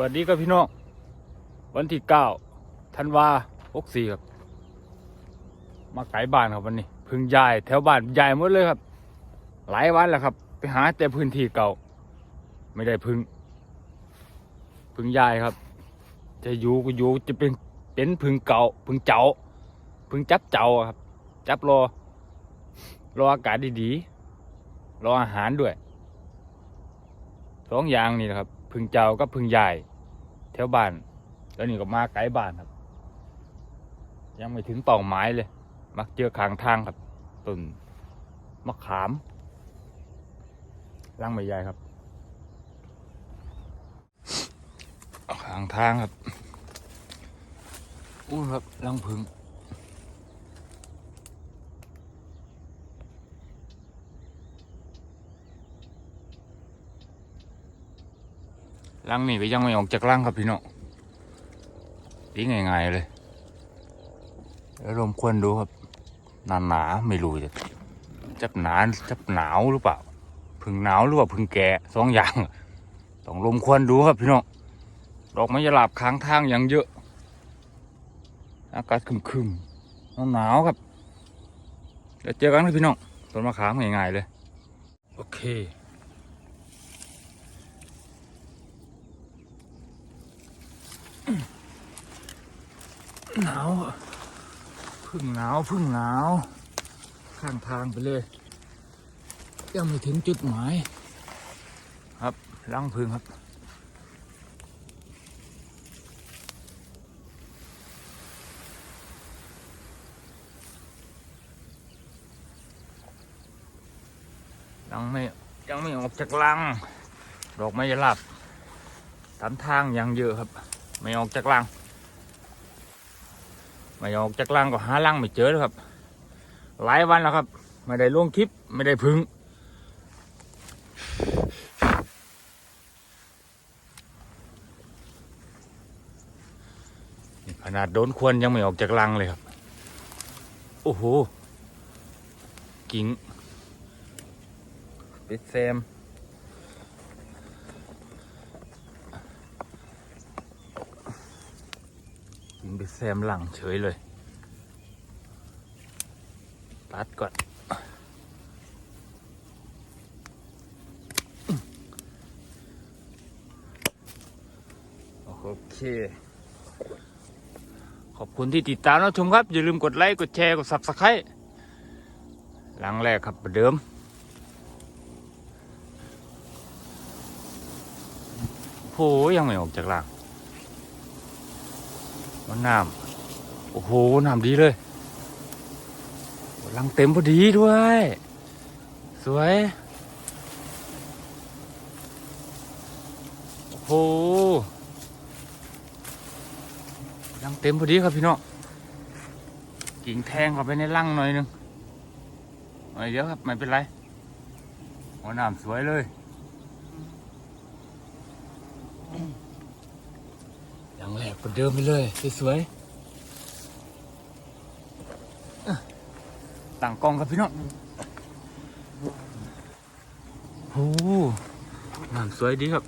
วัสดีครับพี่น้อง วันที่เก้าธันวาหกสี่ครับ มาไกลบ้านครับวันนี้พึ่งย้ายแถวบ้านย้ายหมดเลยครับ หลายวันแล้วครับ ไปหาแต่พื้นที่เก่า ไม่ได้พึ่ง พึ่งย้ายครับ จะอยู่ก็อยู่จะเป็นเป็นพึ่งเก่าพึ่งเจ้าพึ่งจับเจ้าครับ จับรอ รออากาศดีๆรออาหารด้วยสองอย่างนี่นะครับ พึ่งเจ้ากับพึ่งใหญ่แถวบ้าน แล้วนี่ก็มาไกลบ้านครับ ยังไม่ถึงเป้าหมายเลย มักเจอขางทางครับต้นมะขามรังไม่ใหญ่ครับขางทางครับอู้ครับรังผึ่ง รังนี่ก็ยังไม่ออกจากรังครับพี่น้องดีง่ายๆเลย แล้วลมควนดูครับ หนาหนาๆไม่รู้จะจับหนาจับหนาวหรือเปล่าพึ่งหนาวหรือว่าพึ่งแก่สองอย่างต้องลมควนดูครับพี่น้องดอกไม้ยาลาบค้างทางอย่างเยอะ อากาศคึมๆหนาวครับเดี๋ยวเจอกันครับพี่น้องต้นมะขามง่ายๆเลย โอเค หนาวอะพึ่งหนาวพึ่งหนาว ข้างทางไปเลย ยังไม่ถึงจุดหมาย ครับรังพึ่งครับยังไม่ยังไม่ออกจากรัง ดอกไม้ยาลับตามทางยังเยอะครับ ไม่ออกจากรัง ไม่ออกจากรังก็หารังไม่เจอเลยครับ หลายวันแล้วครับ ไม่ได้ลงคลิปไม่ได้พึ่งขนาดโดนควนยังไม่ออกจากรังเลยครับ โอ้โห กิ่งปิดแซม กิ่งปิด แซมหลังเฉยเลย ตัดก่อน โอเค ขอบคุณที่ติดตามนะชมครับ อย่าลืมกดไลค์ กดแชร์ กด subscribe หลังแรกครับเดิมโหยังไม่ออกจากหลัง มันน้ำโอ้โหน้ำดีเลยลังเต็มพอดีด้วย สวย โอ้โหรังเต็มพอดีครับพี่น้องกิ่งแทงเข้าไปในรังหน่อยหนึงหน่อยเดียวครับไม่เป็นไรหัวน้ำสวยเลย อย่างแรกก็เดิมไปเลยสวยๆต่างกล้องครับพี่น้องโอ้โหน้ำสวยดีครับ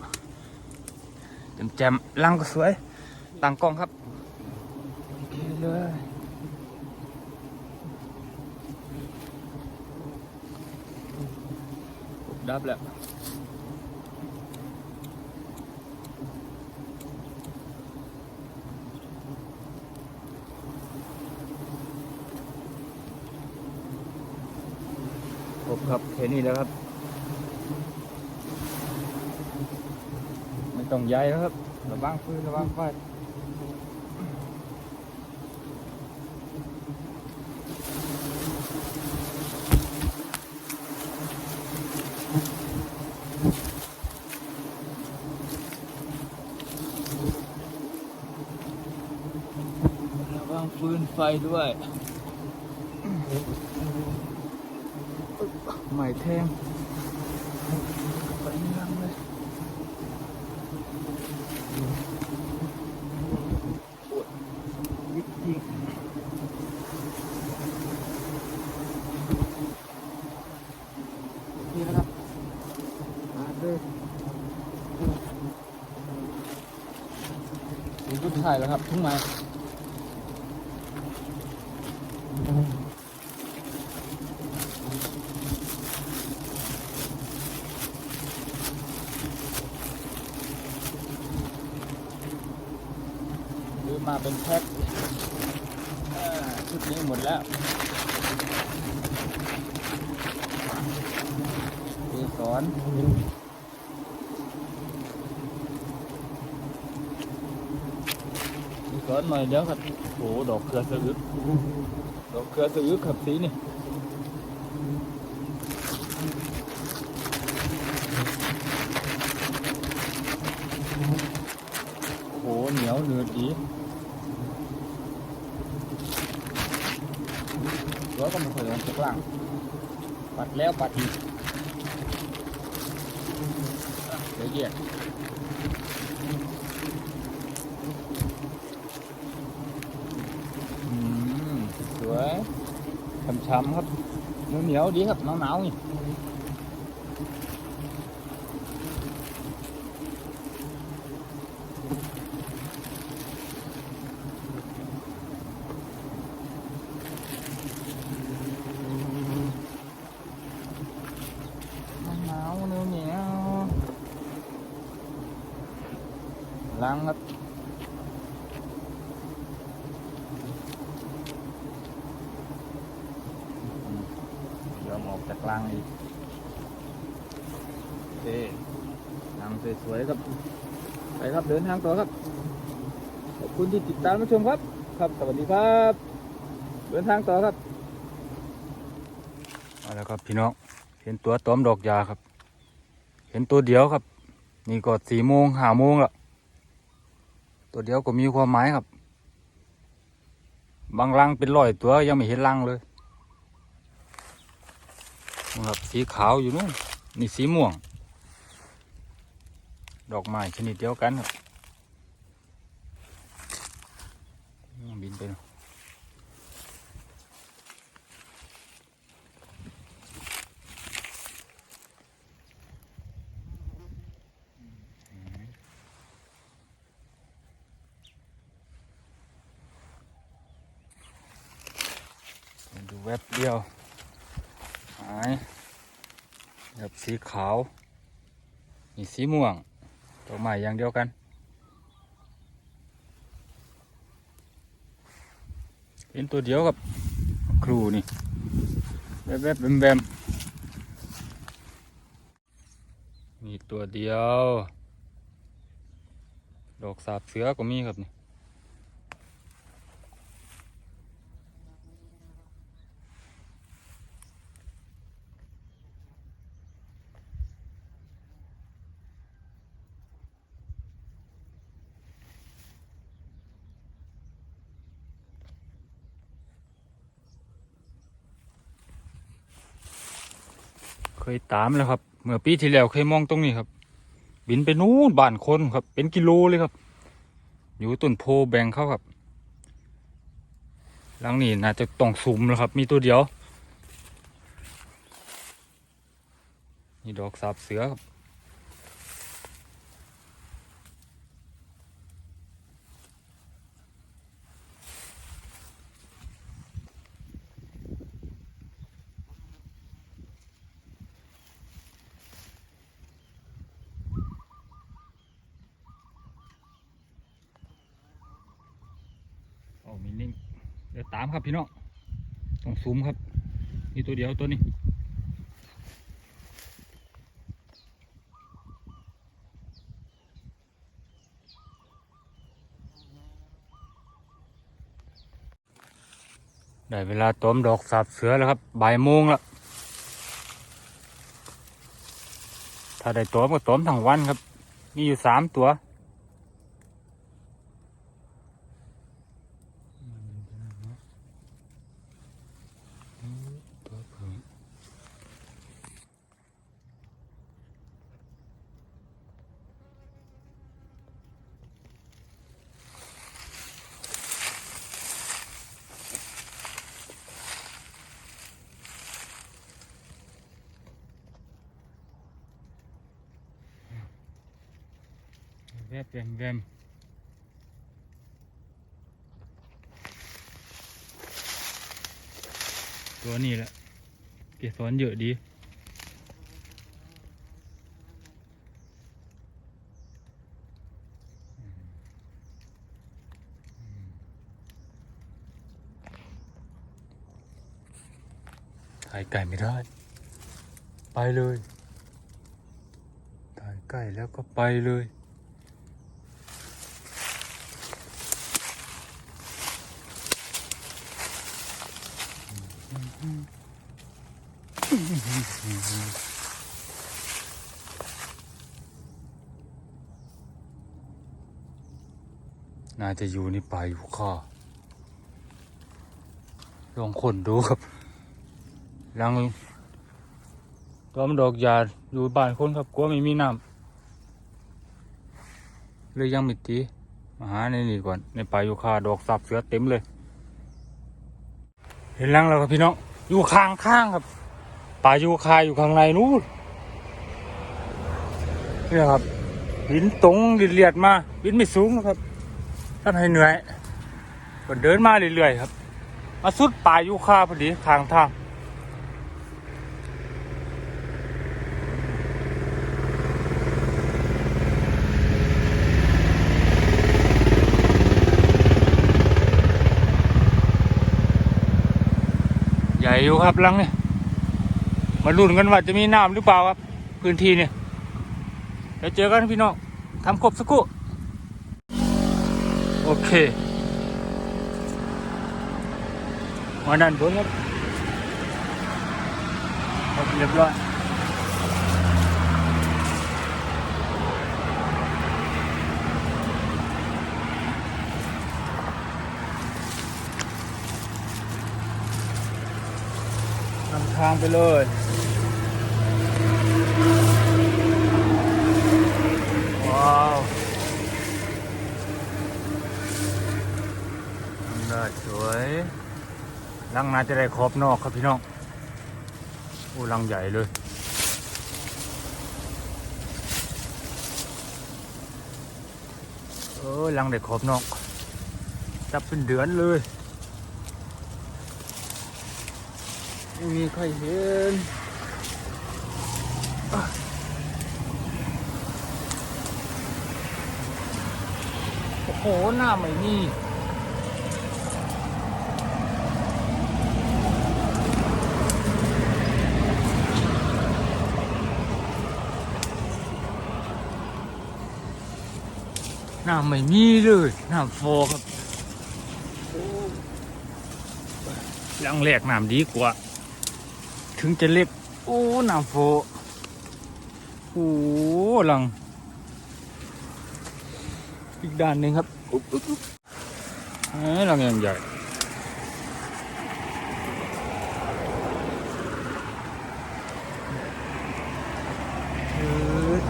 แจมๆรังก็สวยต่างกล้องครับโอเคเลยดับแล้ว ครับแค่นี้แล้วครับ ไม่ต้องย้ายแล้วครับระวังฟืนระวังไฟระวังฟืนไฟด้วย ใหม่แทงไปยังเลยปวดยิบยิงนี่นะครับมาเลยถุงสุดท้ายแล้วครับถุงไม้ซื้อมาเป็นแพ็คเอ่อ ชุดนี้หมดแล้วเกสรมีก้อนหน่อยเดี๋ยวครับโอ้ดอกเครือสะอึกดอกเครือสะอึกครับสีนี่โอ้เหนียวเหนืดดีัวก็ไม่ค่อยลงจากล่าง ปัดแล้วปัดอีกเดี๋ยวแยกอืมสวยช้ำๆครับเหนียวเหนียวๆดีครับหนาวๆนี่าวๆเหนียวเหนียวๆ ล้างครับ ยอมออกจากรังอีกโอเคนำสวยๆครับ ไปครับเดินทางต่อครับ ขอบคุณที่ติดตามรับชมครับ ครับสวัสดีครับ เดินทางต่อครับเอาละครับพี่น้อง เห็นตัวต้อมดอกยาครับ เห็นตัวเดียวครับ นี่ก็สี่โมงห้าโมงล้ว ตัวเดียวก็มีความหมายครับ บางรังเป็นร้อยตัวยังไม่เห็นรังเลยครับสีขาวอยู่นู่นนี่สีม่วง ดอกไม้ชนิดเดียวกันครับบินไปเนะดูแวบเดียว หายแบบ สีขาว นี่สีม่วงดอกไม้อย่างเดียวกัน เห็นตัวเดียวกับครูนี่แวบแบแบมแบมมีตัวเดียว ดอกสาบเสือก็มีครับนี่ ยตามแล้วครับ เมื่อปีที่แล้วเคยมองตรงนี้ครับ บินไปนู้นบ้านคนครับ เป็นกิโลเลยครับ อยู่ต้นโพแบงเขาครับ หลังนี้น่าจะต้องสุมแล้วครับ มีตัวเดียวนี่ดอกสาบเสือครับ โอ้มีนิ่งเดี๋ยวตามครับ พี่น้องต้องซูมครับนี่ตัวเดียวตัวนี้ได้เวลาต้มดอกสาบเสือแล้วครับบ่ายโมงแล้ว ถ้าได้ต้มก็ต้มทั้งวันครับ มีอยู่สามตัวตัว Опять МВМ. Có này là Cái xón dựa ดีถ่ายไก่ไม่ได้ ไปเลย ถ่ายไก่แล้วก็ไปเลย น่าจะอยู่ในป่าอยู่ข้าลองคนดูครับลังต้มดอกยาอยู่บ้านคนครับกลัวไม่มีน้ำเลยยังไมิตีมาหาในนี่ก่อน ในป่าอยู่ข้าดอกสับเสือเต็มเลย เห็นลังแล้วครับพี่น้อง อยู่ข้างข้างครับ ป่ายูคาอยู่ข้างในนู้นนี่ครับหินตรงเรียดมาหินไม่สูงนะครับท่านให้เหนื่อยก็เดินมาเรื่อยๆครับ มาสุดป่ายูคาพอดีข้างทางใหญ่อยู่ครับลังเนี่ย มาลุ้นกันว่าจะมีน้ำหรือเปล่าครับ พื้นที่เนี่ยเดี๋ยวเจอกันพี่น้องทำครบสักครู่โอเคมาดันบนครับครับเรียบร้อย นำทางไปเลยว้าวน่าสวยลังนาจะได้ครอบนอกครับพี่น้องโอ้ลังใหญ่เลยเออลังได้ครอบนอกจับเป็นเดือนเลย ไม่มีใครเห็นโอ้โหหน้าไม่มีหน้าไม่มีเลยหน้าโฟครับโอ้ลังแรกน้ำดีกว่า ถึงจะเล็ก โอ้หน้ำโฟโอ้ลัง อีกด้านหนึ่งครับอุ๊บอุ๊บอุ๊บเอ้ยลังยังใหญ่เอ้ย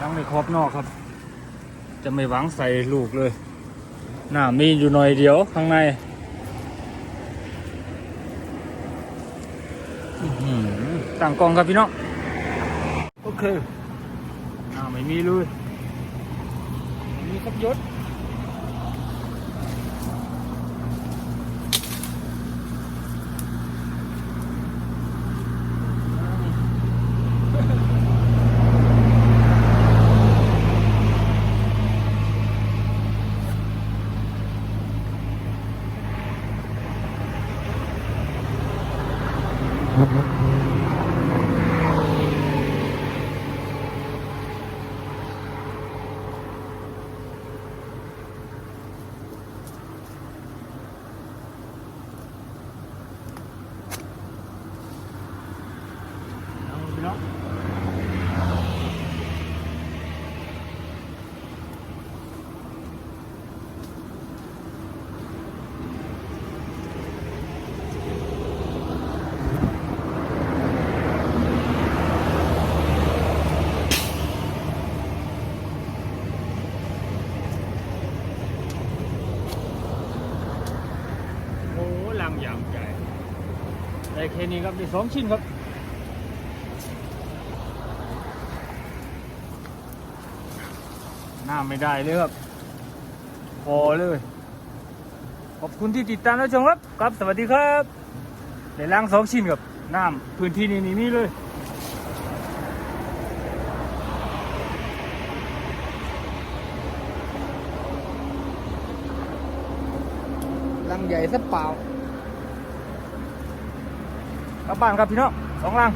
ลังในครอบนอกครับ จะไม่หวังใส่ลูกเลย หน้ามีอยู่หน่อยเดียวข้างในอื้อหื อตั้งกล้องครับพี่น้องโอเคหน้าไม่มีเลยมีครับยศ ได้แค่นี้ครับได้สองชิ้นครับหน้าไม่ได้เลยครับพอเลย ขอบคุณที่ติดตามและชมครับ ครับสวัสดีครับในล่างสองชิ้นกับน้ำพื้นที่นี้นี่มีเลยลังใหญ่ซะเปล่า กลับบ้านครับพี่น้องสองลัง